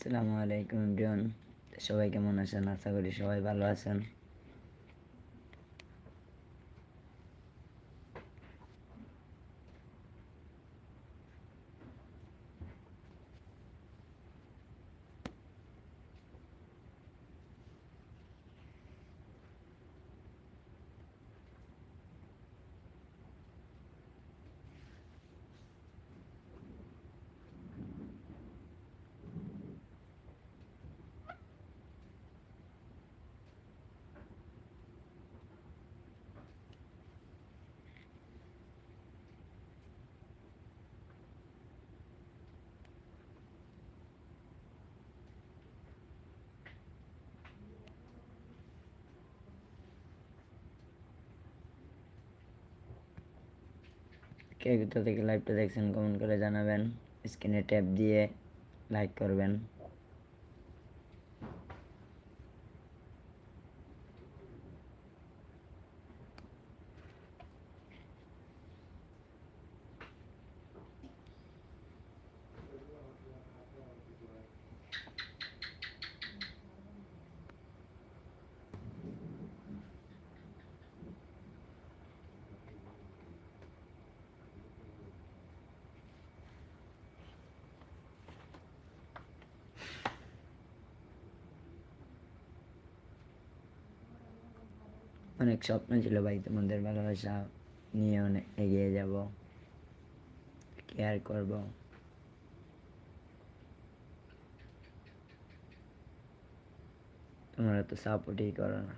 আসসালামু আলাইকুম জন সবাই কেমন আছেন? আশা করি সবাই ভালো আছেন। কে কোথা থেকে লাইভটা দেখছেন কমেন্ট করে জানাবেন। স্ক্রিনে ট্যাপ দিয়ে লাইক করবেন। অনেক স্বপ্ন ছিল ভাই তোমাদের ভালোবাসা নিয়ে অনেক এগিয়ে যাব কেয়ার করব। তোমরা তো সাপোর্টই করো না।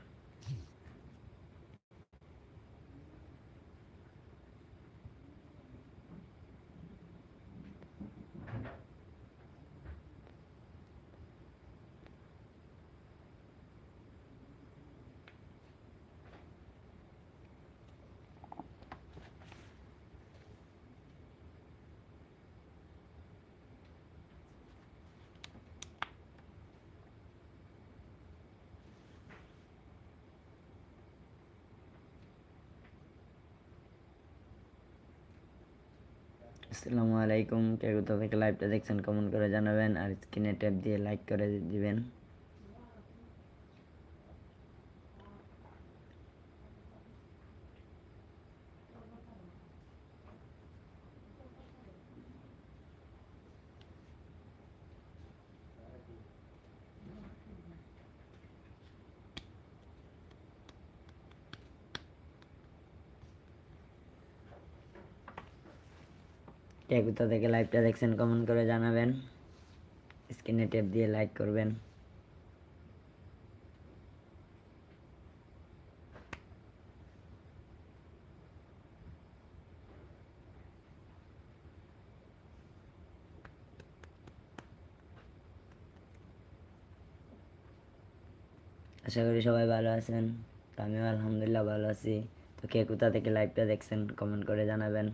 আসসালামু আলাইকুম। কেউ কোথা থেকে লাইভটা দেখছেন কমেন্ট করে জানাবেন। আর স্ক্রিনে ট্যাপ দিয়ে লাইক করে দিবেন। কে কোথা থেকে লাইভটা দেখছেন কমেন্ট করে জানাবেন। স্ক্রিনে ট্যাপ দিয়ে লাইক করবেন। আশা করি সবাই ভালো আছেন। আমিও আলহামদুলিল্লাহ ভালো আছি। তো কে কোথা থেকে লাইভটা দেখছেন কমেন্ট করে জানাবেন।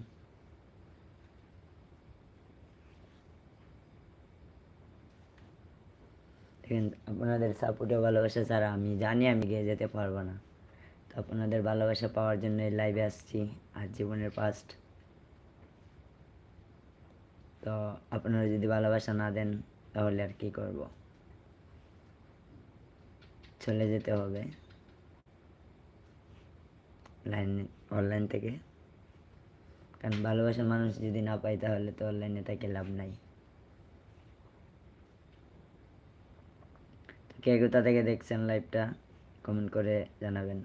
দেখেন আপনাদের সাপোর্টে ভালোবাসা ছাড়া আমি জানি আমি গিয়ে যেতে পারব না। তো আপনাদের ভালোবাসা পাওয়ার জন্য এই লাইভে আসছি, আর জীবনের পাস্ট তো আপনারা যদি ভালোবাসা না দেন, তাহলে আর কি করব? চলে যেতে হবে। লাইন অনলাইন থেকে। কারণ ভালোবাসার মানুষ যদি না পাই তাহলে তো অনলাইনে থেকে লাভ নাই। কে কোথা থেকে দেখছেন লাইভটা কমেন্ট করে জানাবেন।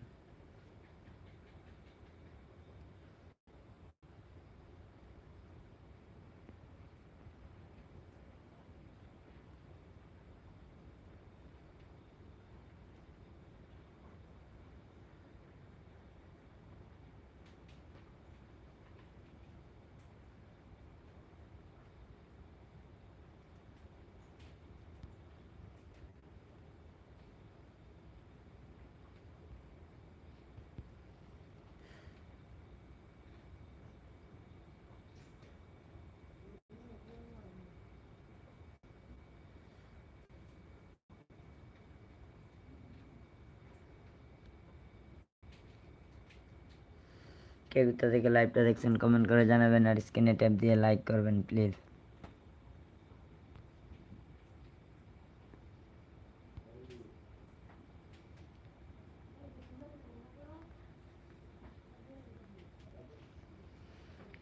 क्या भी तरह के लाइव प्रोडक्शन कमेंट कर, जाना बन और स्क्रीन टैप दिए लाइक कर बन प्लीज़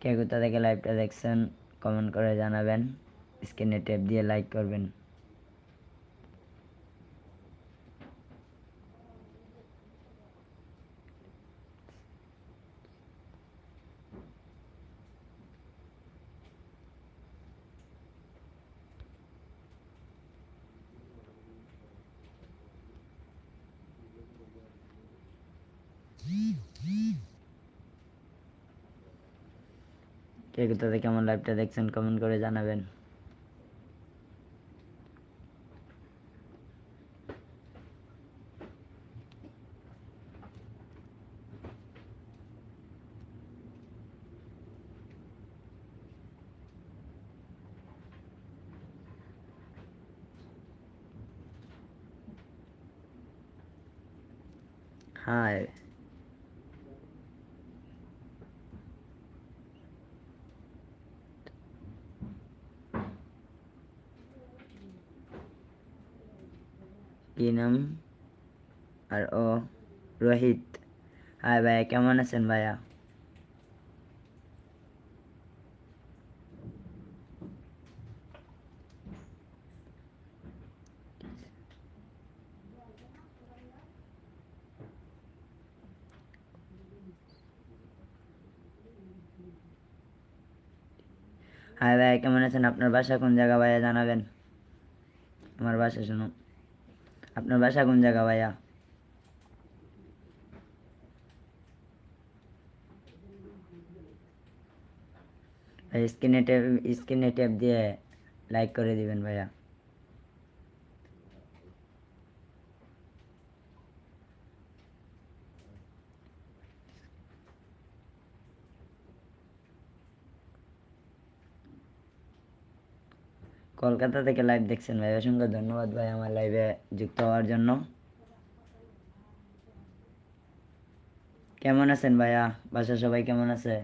क्या भी तरह के लाइव प्रोडक्शन कमेंट कर, जाना बन स्क्रीन टैप दिए लाइक कर बन কে থেকে আমার লাইভটা দেখছেন কমেন্ট করে জানাবেন। হাই কি নাম আর ও রোহিত হাই ভাইয়া কেমন আছেন ভাইয়া? হাই ভাইয়া কেমন আছেন? আপনার বাসা কোন জায়গা ভাইয়া জানাবেন? আমার বাসা শুনো আপনার বাসা কোন জায়গা ভাইয়া ভাই স্ক্রিনে ট্যাপ স্ক্রিনে ট্যাপ দিয়ে লাইক করে দিবেন ভাইয়া কলকাতা থেকে লাইভ দেখছেন ভাই। অসংখ্য ধন্যবাদ ভাই আমার লাইভে যুক্ত হওয়ার জন্য। কেমন আছেন ভাইয়া? বাসা সবাই কেমন আছে?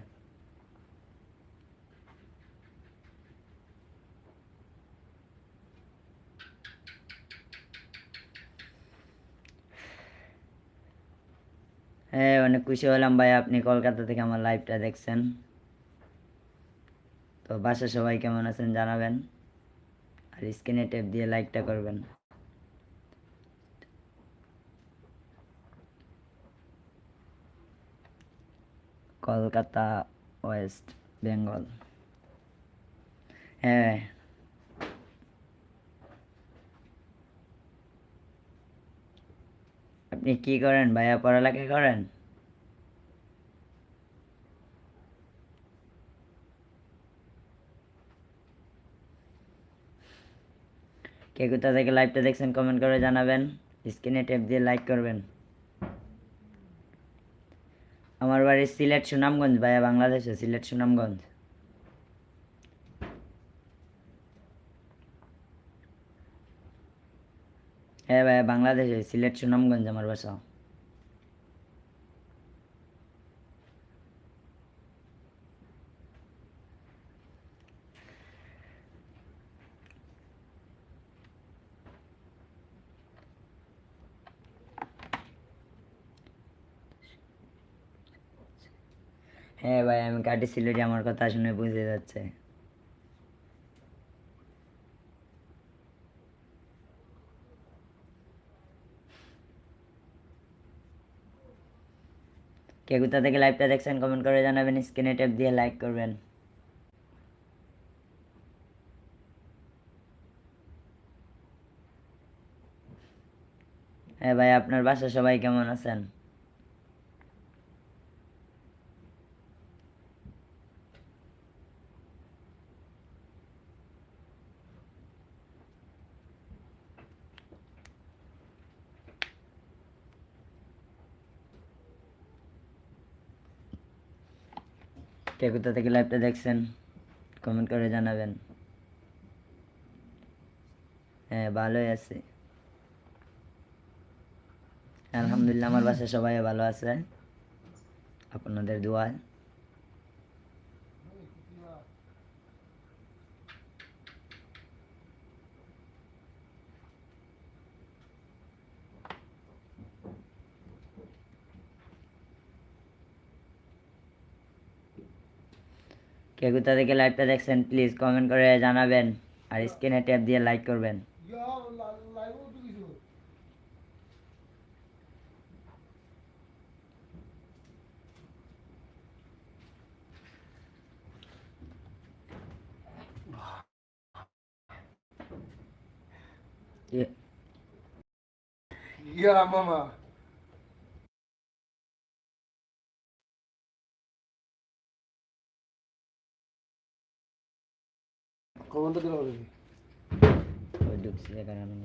হ্যাঁ অনেক খুশি হলাম ভাই আপনি কলকাতা থেকে আমার লাইভটা দেখছেন। তো বাসা সবাই কেমন আছেন জানাবেন। আর স্ক্রিনে ট্যাপ দিয়ে লাইকটা করবেন। কলকাতা ওয়েস্ট বেঙ্গল। হ্যাঁ। আপনি কি করেন ভাইয়া? পড়ালেখা করেন? কে কোথা থেকে লাইভটা দেখছেন কমেন্ট করে জানাবেন। স্ক্রিনে ট্যাপ দিয়ে লাইক করবেন। আমার বাড়ি সিলেট সুনামগঞ্জ ভাইয়া, বাংলাদেশে, সিলেট সুনামগঞ্জ। হ্যাঁ ভাইয়া, বাংলাদেশে, সিলেট সুনামগঞ্জ আমার বাসা। হ্যাঁ ভাই, আমি কাটি সিলেটি আমার কথা শুনে বুঝে যাচ্ছে। কে কোথা থেকে লাইভটা দেখছেন কমেন্ট করে জানাবেন স্ক্রিনে ট্যাপ দিয়ে লাইক করবেন। হ্যাঁ ভাই, আপনার বাসা সবাই কেমন আছেন? কে কোথা থেকে লাইভটা দেখছেন? কমেন্ট করে জানাবেন। হ্যাঁ ভালোই আছে। আলহামদুলিল্লাহ, আমার বাসায় সবাই ভালো আছে। আপনাদের দোয়ায় কে কোথা থেকে লাইভটা দেখছেন প্লিজ কমেন্ট করে জানাবেন আর স্ক্রিনে ট্যাপ দিয়ে লাইক করবেন। এ- ইয়া মামা কমেন্ট দিলে হবে ঢুকছি এখানে আমি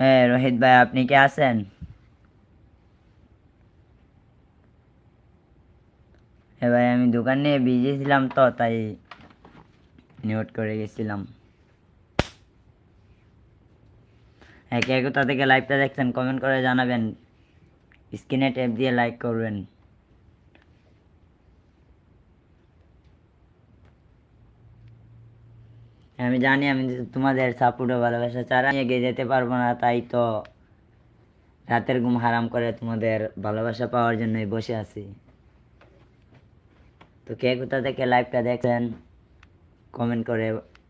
হ্যাঁ রোহিত ভাই, আপনি কি আছেন? হ্যাঁ ভাই, আমি দোকানে বিজি ছিলাম তো, তাই নোট করে গেছিলাম। হ্যাঁ কে কোথা থেকে লাইভটা দেখছেন কমেন্ট করে জানাবেন। স্ক্রিনে ট্যাপ দিয়ে লাইক করবেন। আমি জানি, আমি তোমাদের সাপোর্ট ও ভালোবাসা ছাড়া এগিয়ে যেতে পারব না, তাই তো রাতের ঘুম হারাম করে তোমাদের ভালোবাসা পাওয়ার জন্যই বসে আছি। তো কে কোথা থেকে লাইভটা দেখছেন কমেন্ট করে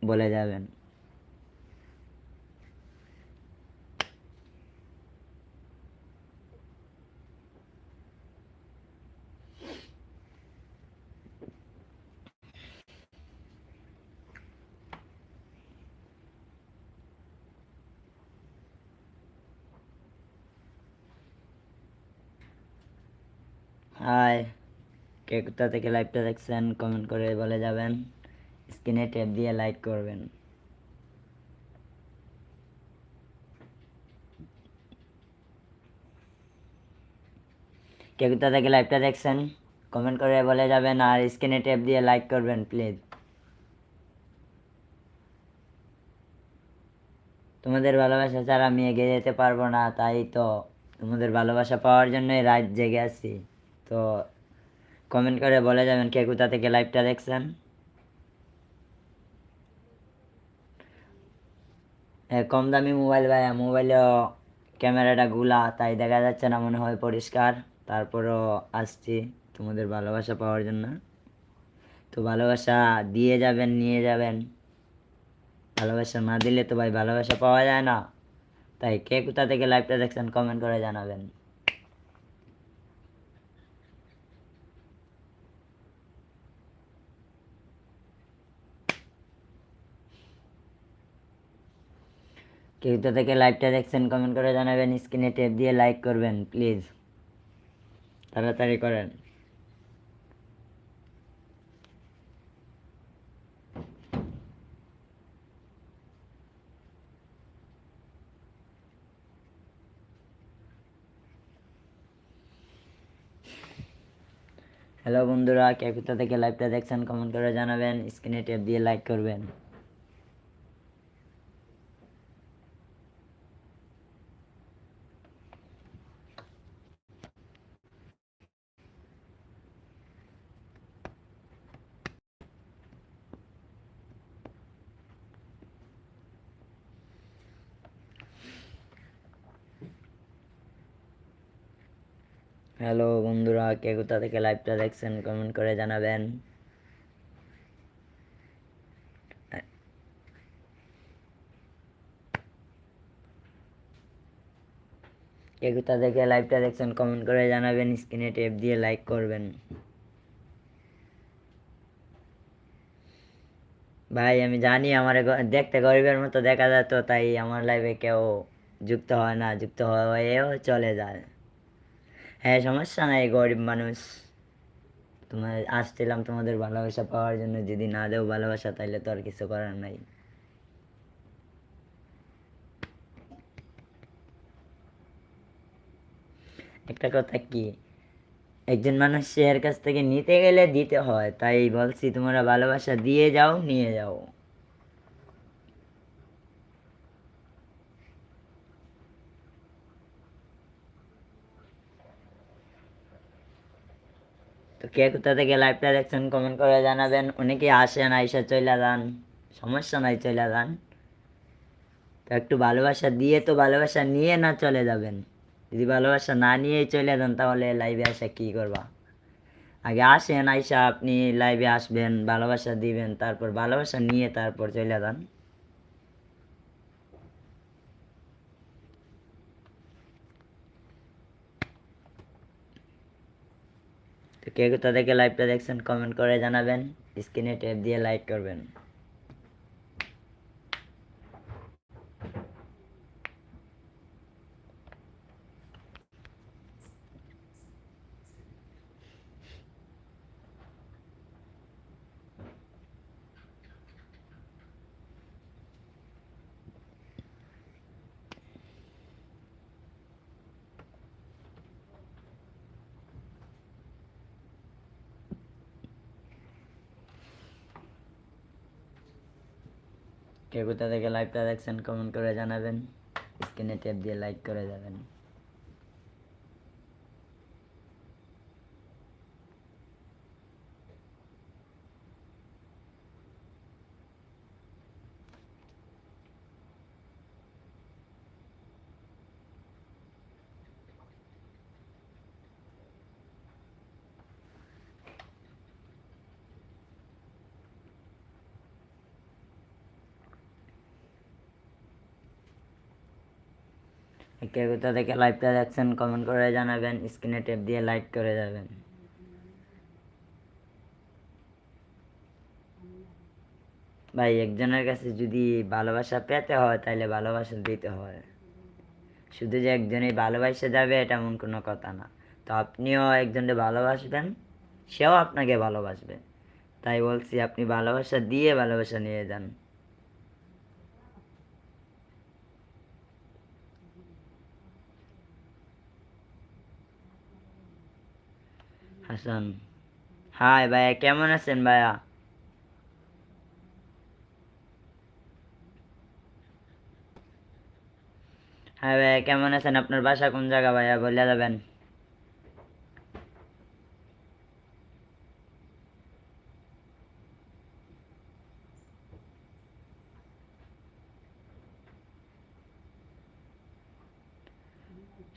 বলে যাবেন। হাই, কে কোথা থেকে লাইভটা দেখছেন কমেন্ট করে বলে যাবেন। স্ক্রিনে ট্যাপ দিয়ে লাইক করবেন। কে কোথা থেকে লাইভটা দেখছেন কমেন্ট করে বলে যাবেন আর স্ক্রিনে ট্যাপ দিয়ে লাইক করবেন প্লিজ তোমাদের ভালোবাসা ছাড়া আমি এগিয়ে যেতে পারব না, তাই তো তোমাদের ভালোবাসা পাওয়ার জন্যই রাত জেগে আছি। তো কমেন্ট করে বলে যাবেন কে কোথা থেকে লাইভটা দেখছেন। কম দামি মোবাইল ভাইয়া মোবাইলেও ক্যামেরাটা গুলা, তাই দেখা যাচ্ছে না মনে হয় পরিষ্কার। তারপরও আসছি তোমাদের ভালোবাসা পাওয়ার জন্য। তো ভালোবাসা দিয়ে যাবেন, নিয়ে যাবেন। ভালোবাসা না দিলে তো ভাই ভালোবাসা পাওয়া যায় না। তাই কে কোথা থেকে লাইভটা দেখছেন কমেন্ট করে জানাবেন। কেউ তো থেকে লাইভটা দেখছেন কমেন্ট করে জানাবেন স্ক্রিনে টেপ দিয়ে লাইক করবেন প্লিজ তাড়াতাড়ি করেন। হ্যালো বন্ধুরা কে কোথা থেকে লাইভটা দেখছেন কমেন্ট করে জানাবেন স্ক্রিনে টেপ দিয়ে লাইক করবেন। হ্যালো বন্ধুরা, কে কোথা থেকে লাইভটা দেখছেন কমেন্ট করে জানাবেন। কে কোথা থেকে লাইভটা দেখছেন কমেন্ট করে জানাবেন স্ক্রিনে টেপ দিয়ে লাইক করবেন। ভাই, আমি জানি আমার দেখতে গরিবের মতো দেখা যেত তাই আমার লাইভে কেউ যুক্ত হয় না, যুক্ত হয়েও চলে যায়। হ্যাঁ সমস্যা নাই, গরিব মানুষ। তোমার, আসছিলাম তোমাদের ভালোবাসা পাওয়ার জন্য, যদি না দেও ভালোবাসা, তাইলে তো আর কিছু করার নাই। একটা কথা কি? একজন মানুষের কাছ থেকে নিতে গেলে দিতে হয়, তাই বলছি তোমরা ভালোবাসা দিয়ে যাও, নিয়ে যাও। তো কে কোথা থেকে লাইভটা দেখছেন কমেন্ট করে জানাবেন। অনেকে আসেন, আইসা চলে যান। সমস্যা নাই চলে যান। তো একটু ভালোবাসা দিয়ে তো ভালোবাসা নিয়ে না চলে যাবেন। যদি ভালোবাসা না নিয়েই চলে যান, তাহলে লাইভে আসা কি করবা? আগে আসেন, আইসা আপনি লাইভে আসবেন, ভালোবাসা দিবেন, তারপর ভালোবাসা নিয়ে তারপর চলে যান তো কে তাদেরকে লাইভটা দেখছেন কমেন্ট করে জানাবেন। স্ক্রিনে ট্যাপ দিয়ে লাইক করবেন কে কোথা থেকে লাইভটা দেখছেন কমেন্ট করে জানাবেন। স্ক্রিনে ট্যাপ দিয়ে লাইক করে যাবেন। কে কোথা থেকে লাইভটা দেখছেন কমেন্ট করে জানাবেন স্ক্রিনে টেপ দিয়ে লাইক করে যাবেন। ভাই, একজনের কাছে যদি ভালোবাসা পেতে হয় তাহলে ভালোবাসা দিতে হয়। শুধু যে একজনই ভালোবাসে যাবে, এটা এমন কোনো কথা না। তো আপনিও একজনকে ভালোবাসবেন, সেও আপনাকে ভালোবাসবে। তাই বলছি, আপনি ভালোবাসা দিয়ে ভালোবাসা নিয়ে যান। হাসান। হাই ভাইয়া, কেমন আছেন ভাইয়া? হ্যাঁ ভাইয়া, কেমন আছেন? আপনার বাসা কোন জায়গা ভাইয়া? বলে যাবেন।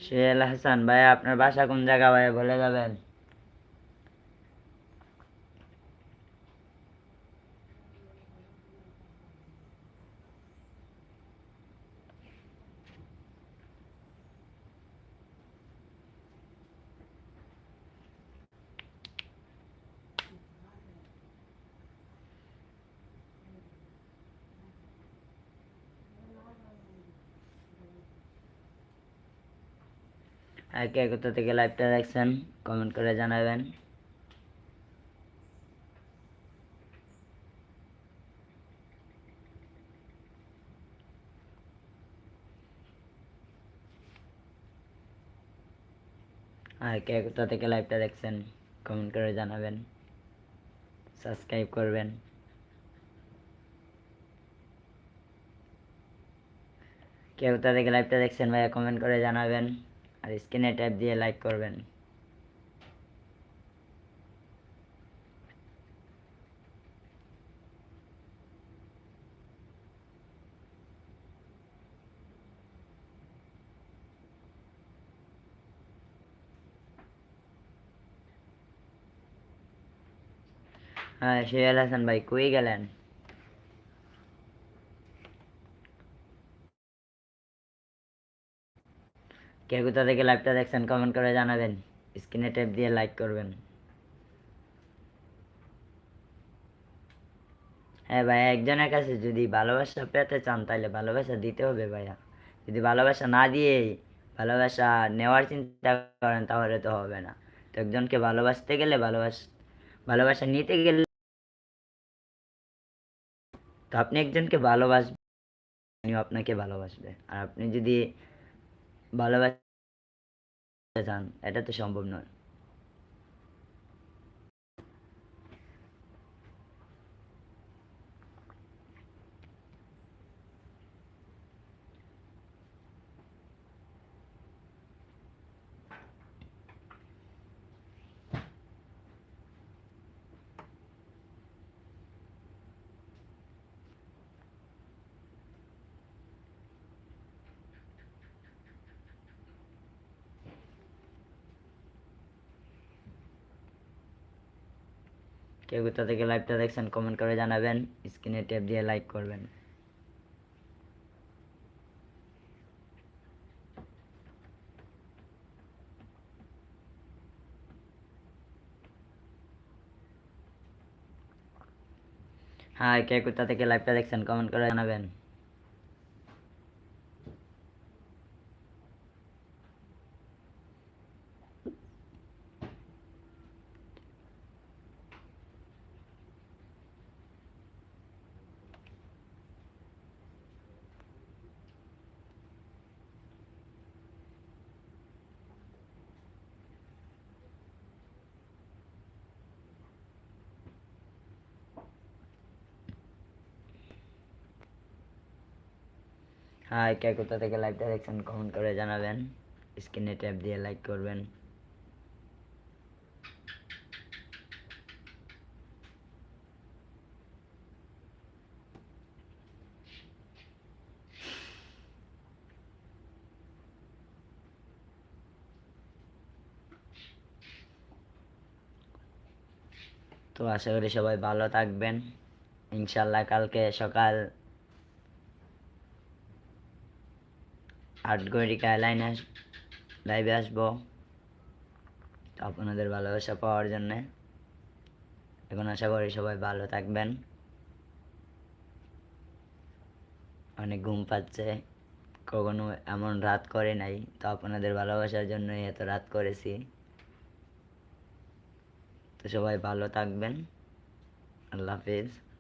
সোহেল হাসান, ভাইয়া, আপনার বাসা কোন জায়গা ভাইয়া? বলে যাবেন আর কে কোথা থেকে লাইভটা দেখছেন কমেন্ট করে জানাবেন। আর কে কোথা থেকে লাইভটা দেখছেন কমেন্ট করে জানাবেন। সাবস্ক্রাইব করবেন। কে কোথা থেকে লাইভটা দেখছেন ভাইয়া কমেন্ট করে জানাবেন। আর স্ক্রিনে ট্যাপ দিয়ে লাইক করবেন। হ্যাঁ সোহেল হাসান ভাই কই গেলেন? কে কোথা থেকে লাইভটা দেখছেন? কমেন্ট করে জানাবেন। স্ক্রিনে ট্যাপ দিয়ে লাইক করবেন। হ্যাঁ ভাইয়া একজনের কাছে যদি ভালোবাসা পেতে চান, তাহলে ভালোবাসা দিতে হবে ভাইয়া। যদি ভালোবাসা না দিয়ে ভালোবাসা নেওয়ার চিন্তা করেন, তাহলে তো হবে না। তো একজনকে ভালোবাসতে গেলে ভালোবাস, ভালোবাসা নিতে গেলে তো আপনি একজনকে ভালোবাসবেন আপনাকে ভালোবাসবে আর আপনি যদি ভালোবাসতে এটা তো সম্ভব নয়। কেউ কোথা থেকে লাইভটা দেখছেন কমেন্ট করে জানাবেন স্ক্রিনে ট্যাপ দিয়ে লাইক করবেন। হ্যাঁ কে কোথা থেকে লাইভটা দেখছেন কমেন্ট করে জানাবেন হ্যাঁ কে কোথা থেকে লাইভটা দেখছেন কমেন্ট করে জানাবেন। স্ক্রিনে ট্যাপ দিয়ে লাইক করবেন। তো আশা করি সবাই ভালো থাকবেন। ইনশাল্লাহ কালকে সকাল আট ঘড়িকা লাইনে লাইভে আসব। আপনাদের ভালোবাসা পাওয়ার জন্যে। এখন আশা করি সবাই ভালো থাকবেন। অনেক ঘুম পাচ্ছে। কখনো এমন রাত করে নাই, তো আপনাদের ভালোবাসার জন্যই এত রাত করেছি। তো সবাই ভালো থাকবেন। আল্লাহ হাফিজ।